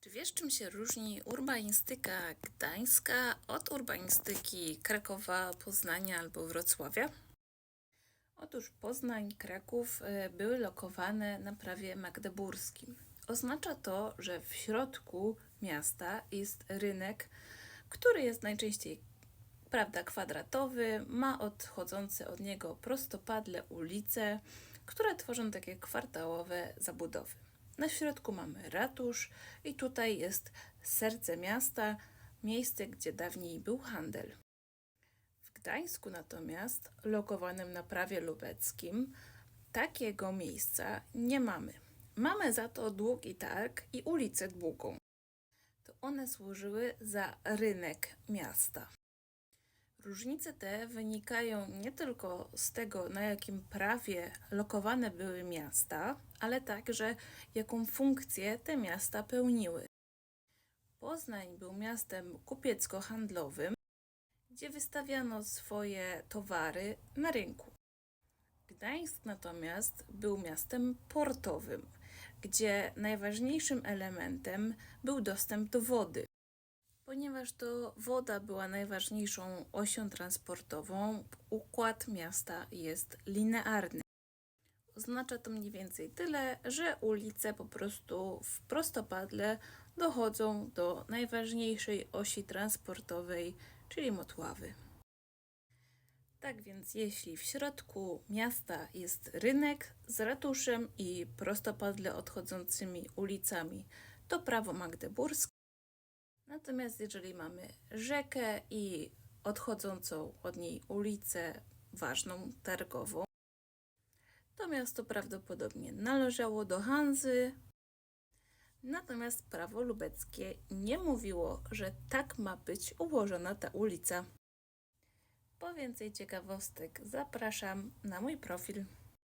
Czy wiesz, czym się różni urbanistyka gdańska od urbanistyki Krakowa, Poznania albo Wrocławia? Otóż Poznań, Kraków e, były lokowane na prawie magdeburskim. Oznacza to, że w środku miasta jest rynek, który jest najczęściej prawda, kwadratowy, ma odchodzące od niego prostopadle ulice, które tworzą takie kwartałowe zabudowy. Na środku mamy ratusz i tutaj jest serce miasta, miejsce, gdzie dawniej był handel. W Gdańsku natomiast, lokowanym na prawie lubeckim, takiego miejsca nie mamy. Mamy za to długi targ i ulicę długą. To one służyły za rynek miasta. Różnice te wynikają nie tylko z tego, na jakim prawie lokowane były miasta, ale także jaką funkcję te miasta pełniły. Poznań był miastem kupiecko-handlowym, gdzie wystawiano swoje towary na rynku. Gdańsk natomiast był miastem portowym, gdzie najważniejszym elementem był dostęp do wody. Ponieważ to woda była najważniejszą osią transportową, układ miasta jest linearny. Oznacza to mniej więcej tyle, że ulice po prostu w prostopadle dochodzą do najważniejszej osi transportowej, czyli Motławy. Tak więc, jeśli w środku miasta jest rynek z ratuszem i prostopadle odchodzącymi ulicami, to prawo magdeburskie. Natomiast jeżeli mamy rzekę i odchodzącą od niej ulicę ważną, targową, to miasto prawdopodobnie należało do Hanzy. Natomiast prawo lubeckie nie mówiło, że tak ma być ułożona ta ulica. Po więcej ciekawostek zapraszam na mój profil.